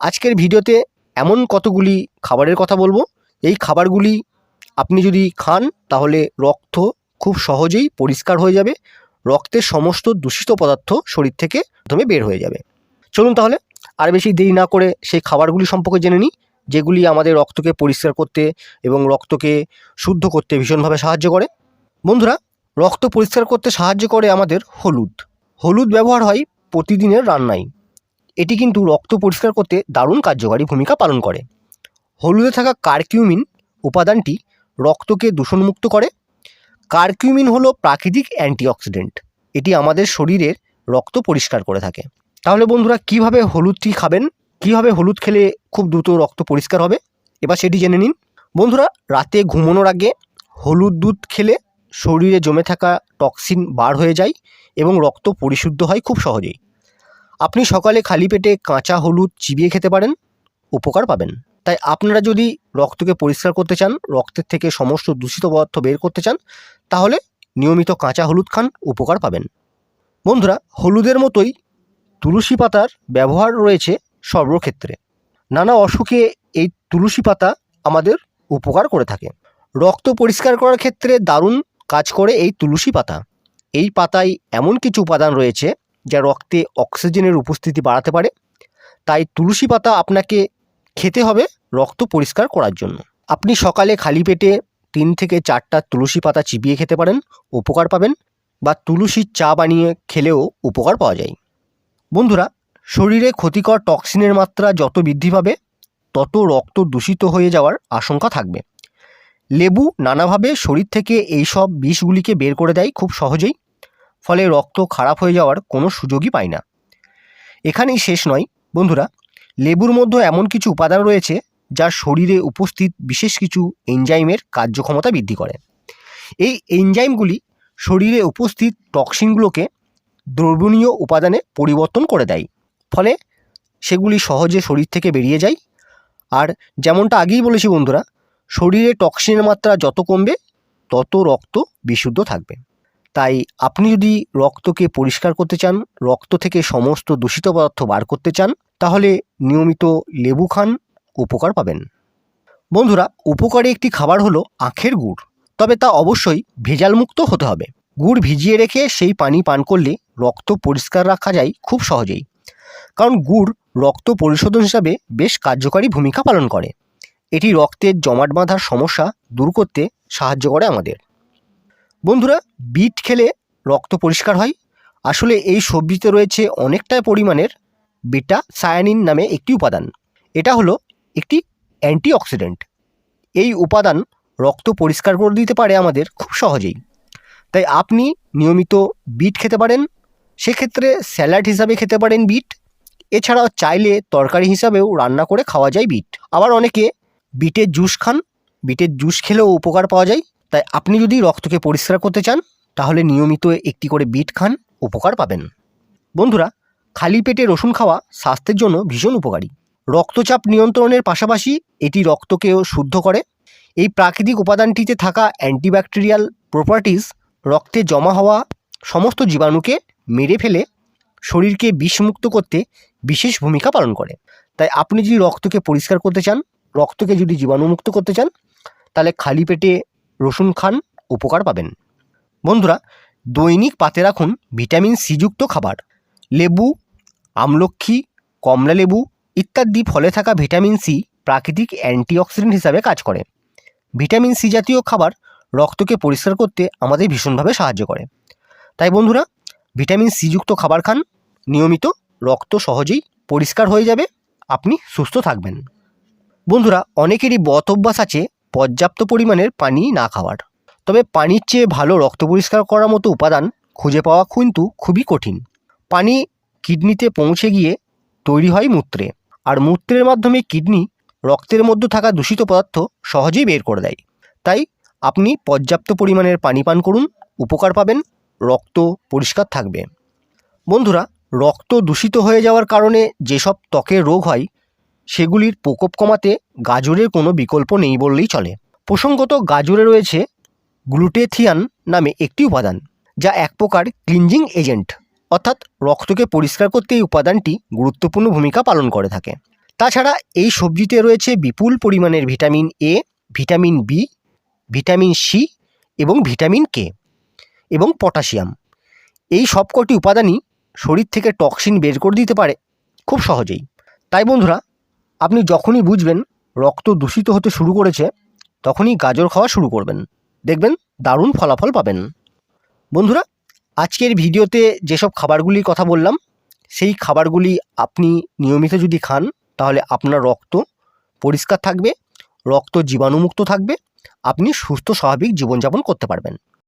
আজকের ভিডিওতে এমন কতগুলি খাবারের কথা বলব। এই খাবারগুলি আপনি যদি খান, তাহলে রক্ত খুব সহজেই পরিষ্কার হয়ে যাবে। রক্তের সমস্ত দূষিত পদার্থ শরীর থেকে প্রথমে বের হয়ে যাবে। চলুন তাহলে, আর বেশি দেরি না করে সেই খাবারগুলি সম্পর্কে জেনে নিই, যেগুলি আমাদের রক্তকে পরিষ্কার করতে এবং রক্তকে শুদ্ধ করতে ভীষণভাবে সাহায্য করে। বন্ধুরা, রক্ত পরিষ্কার করতে সাহায্য করে আমাদের হলুদ। হলুদ ব্যবহার হয় প্রতিদিনের রান্নায়। এটি কিন্তু রক্ত পরিষ্কার করতে দারুণ কার্যকারী ভূমিকা পালন করে। হলুদে থাকা কার্কিউমিন উপাদানটি রক্তকে দূষণমুক্ত করে। কার্কিউমিন হলো প্রাকৃতিক অ্যান্টিঅক্সিডেন্ট। এটি আমাদের শরীরের রক্ত পরিষ্কার করে থাকে। তাহলে বন্ধুরা, কীভাবে হলুদটি খাবেন? কীভাবে হলুদ খেলে খুব দ্রুত রক্ত পরিষ্কার হবে? এবার সেটি জেনে নিন। বন্ধুরা, রাতে ঘুমানোর আগে হলুদ দুধ খেলে শরীরে জমে থাকা টক্সিন বার হয়ে যায় এবং রক্ত পরিশুদ্ধ হয় খুব সহজেই। আপনি সকালে খালি পেটে কাঁচা হলুদ চিবিয়ে খেতে পারেন, উপকার পাবেন। তাই আপনারা যদি রক্তকে পরিষ্কার করতে চান, রক্তের থেকে সমস্ত দূষিত পদার্থ বের করতে চান, তাহলে নিয়মিত কাঁচা হলুদ খান, উপকার পাবেন। বন্ধুরা, হলুদের মতোই তুলসী পাতার ব্যবহার রয়েছে সর্বক্ষেত্রে। নানা অসুখে এই তুলসী পাতা আমাদের উপকার করে থাকে। রক্ত পরিষ্কার করার ক্ষেত্রে দারুণ কাজ করে এই তুলসী পাতা। এই পাতায় এমন কিছু উপাদান রয়েছে যা রক্তে অক্সিজেনের উপস্থিতি বাড়াতে পারে। তাই তুলসী পাতা আপনাকে খেতে হবে রক্ত পরিষ্কার করার জন্য। আপনি সকালে খালি পেটে তিন থেকে চারটা তুলসী পাতা চিবিয়ে খেতে পারেন, উপকার পাবেন বা তুলসীর চা বানিয়ে খেলেও উপকার পাওয়া যায়। বন্ধুরা, শরীরে ক্ষতিকর টক্সিনের মাত্রা যত বৃদ্ধি পাবে, তত রক্ত দূষিত হয়ে যাওয়ার আশঙ্কা থাকবে। লেবু নানাভাবে শরীর থেকে এইসব বিষগুলিকে বের করে দেয় খুব সহজেই। ফলে রক্ত খারাপ হয়ে যাওয়ার কোনো সুযোগই পায় না। এখানেই শেষ নয়, বন্ধুরা। লেবুর মধ্যে এমন কিছু উপাদান রয়েছে যা শরীরে উপস্থিত বিশেষ কিছু এনজাইমের কার্যক্ষমতা বৃদ্ধি করে। এই এনজাইমগুলি শরীরে উপস্থিত টক্সিনগুলোকে দ্রবণীয় উপাদানে পরিবর্তন করে দেয়। ফলে সেগুলি সহজে শরীর থেকে বেরিয়ে যায়। আর যেমনটা আগেই বলেছি বন্ধুরা, শরীরে টক্সিনের মাত্রা যত কমবে, তত রক্ত বিশুদ্ধ থাকবে। তাই আপনি যদি রক্তকে পরিষ্কার করতে চান, রক্ত থেকে সমস্ত দূষিত পদার্থ বার করতে চান, তাহলে নিয়মিত লেবু খান, উপকার পাবেন। বন্ধুরা, উপকারী একটি খাবার হলো আখের গুড়। তবে তা অবশ্যই ভেজালমুক্ত হতে হবে। গুড় ভিজিয়ে রেখে সেই পানি পান করলে রক্ত পরিষ্কার রাখা যায় খুব সহজেই। কারণ গুড় রক্ত পরিশোধন হিসাবে বেশ কার্যকারী ভূমিকা পালন করে। এটি রক্তের জমাট বাঁধার সমস্যা দূর করতে সাহায্য করে আমাদের। বন্ধুরা, বিট খেলে রক্ত পরিষ্কার হয়। আসলে এই সবজিতে রয়েছে অনেকটাই পরিমাণের বেটা সায়ানিন নামে একটি উপাদান। এটা হলো একটি অ্যান্টিঅক্সিডেন্ট এই উপাদান রক্ত পরিষ্কার করে দিতে পারে আমাদের খুব সহজেই। তাই আপনি নিয়মিত বিট খেতে পারেন। সেক্ষেত্রে স্যালাড হিসাবে খেতে পারেন বিট। এছাড়াও চাইলে তরকারি হিসাবেও রান্না করে খাওয়া যায় বিট। আবার অনেকে বিটের জুস খান। বিটের জুস খেলেও উপকার পাওয়া যায়। তাই আপনি যদি রক্তকে পরিষ্কার করতে চান, তাহলে নিয়মিত একটি করে বিট খান, উপকার পাবেন। বন্ধুরা, খালি পেটে রসুন খাওয়া স্বাস্থ্যের জন্য ভীষণ উপকারী। রক্তচাপ নিয়ন্ত্রণের পাশাপাশি এটি রক্তকেও শুদ্ধ করে। এই প্রাকৃতিক উপাদানটিতে থাকা অ্যান্টিব্যাকটেরিয়াল প্রপার্টিজ রক্তে জমা হওয়া সমস্ত জীবাণুকে মেরে ফেলে শরীরকে বিষমুক্ত করতে বিশেষ ভূমিকা পালন করে। তাই আপনি যদি রক্তকে পরিষ্কার করতে চান, রক্তকে যদি জীবাণুমুক্ত করতে চান, তাহলে খালি পেটে রসুন খান উপকার পাবেন। বন্ধুরা, দৈনিক পাতে রাখুন ভিটামিন সিযুক্ত খাবার। লেবু, আমলক্ষী, কমলা লেবু ইত্যাদি ফলে থাকা ভিটামিন সি প্রাকৃতিক অ্যান্টিঅক্সিডেন্ট হিসাবে কাজ করে। ভিটামিন সি জাতীয় খাবার রক্তকে পরিষ্কার করতে আমাদের ভীষণভাবে সাহায্য করে। তাই বন্ধুরা, ভিটামিন সিযুক্ত খাবার খান, নিয়মিত রক্ত সহজেই পরিষ্কার হয়ে যাবে, আপনি সুস্থ থাকবেন। বন্ধুরা, অনেকেরই বত অভ্যাস আছে পর্যাপ্ত পরিমাণের পানি না খাওয়ার। তবে পানির চেয়ে ভালো রক্ত পরিষ্কার করার মতো উপাদান খুঁজে পাওয়া কিন্তু খুবই কঠিন। পানি কিডনিতে পৌঁছে গিয়ে তৈরি হয় মূত্রে, আর মূত্রের মাধ্যমে কিডনি রক্তের মধ্যে থাকা দূষিত পদার্থ সহজেই বের করে দেয়। তাই আপনি পর্যাপ্ত পরিমাণের পানি পান করুন, উপকার পাবেন, রক্ত পরিষ্কার থাকবে। বন্ধুরা, রক্ত দূষিত হয়ে যাওয়ার কারণে যেসব ত্বকের রোগ হয় সেগুলির প্রকোপ কমাতে গাজরের কোনো বিকল্প নেই বললেই চলে। প্রসঙ্গত গাজরে রয়েছে গ্লুটেথিয়ান নামে একটি উপাদান, যা এক প্রকার ক্লিনজিং এজেন্ট, অর্থাৎ রক্তকে পরিষ্কার করতে এই উপাদানটি গুরুত্বপূর্ণ ভূমিকা পালন করে থাকে। তাছাড়া এই সবজিতে রয়েছে বিপুল পরিমাণের vitamin A, vitamin B, vitamin C এবং ভিটামিন কে এবং পটাশিয়াম। এই সবকটি উপাদানই শরীর থেকে টক্সিন বের করে দিতে পারে খুব সহজেই। তাই বন্ধুরা আপনি যখনই বুঝবেন রক্ত দূষিত হতে শুরু করেছে, তখনই গাজর খাওয়া শুরু করবেন। দেখবেন দারুণ ফলাফল পাবেন। বন্ধুরা, আজকের ভিডিওতে যেসব খাবারগুলির কথা বললাম, সেই খাবারগুলি আপনি নিয়মিত যদি খান, তাহলে আপনার রক্ত পরিষ্কার থাকবে, রক্ত জীবাণুমুক্ত থাকবে, আপনি সুস্থ, স্বাভাবিক জীবনযাপন করতে পারবেন।